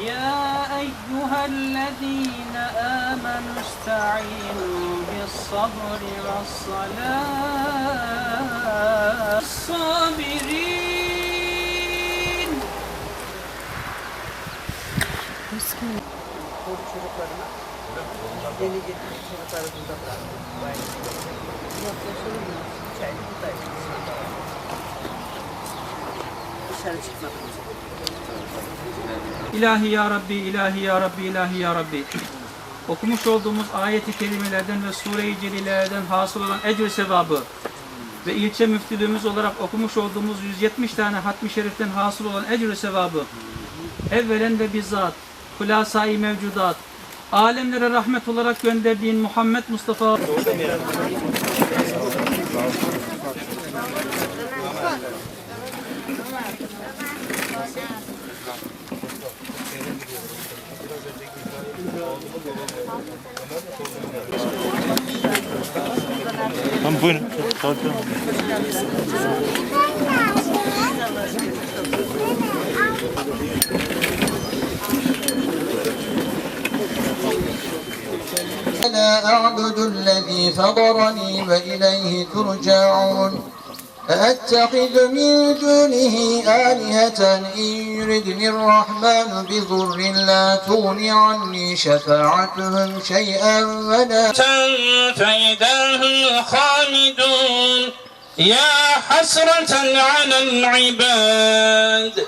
يا أيها الذين آمنوا استعينوا بالصبر والصلاة. sabirin. Bismillah. Koru çocuklarına. Yeni getirdiği çocukları burada bıraktık. Yaklaşalım mı? Çayını. Dışarı çıkmadınız. İlahi ya Rabbi, ilahi ya Rabbi, ilahi ya Rabbi. Okumuş olduğumuz ayeti kelimelerden ve sure-i celilelerden hasıl olan ecr sevabı, ve ilçe müftülüğümüz olarak okumuş olduğumuz 170 tane hatmi şeriften hasıl olan ecr sevabı evvelen ve bizzat hulasai mevcudat alemlere rahmet olarak gönderdiğin Muhammed Mustafa Tamam buyurun. Tamam, tamam. لا أعبد الذي فضرني وإليه ترجعون أأتخذ من دونه آلهة إن يردني الرحمن بضر لا تغن عني شفاعتهم شيئا ولا فإذا هم خامدون؟ يا حسرة على العباد.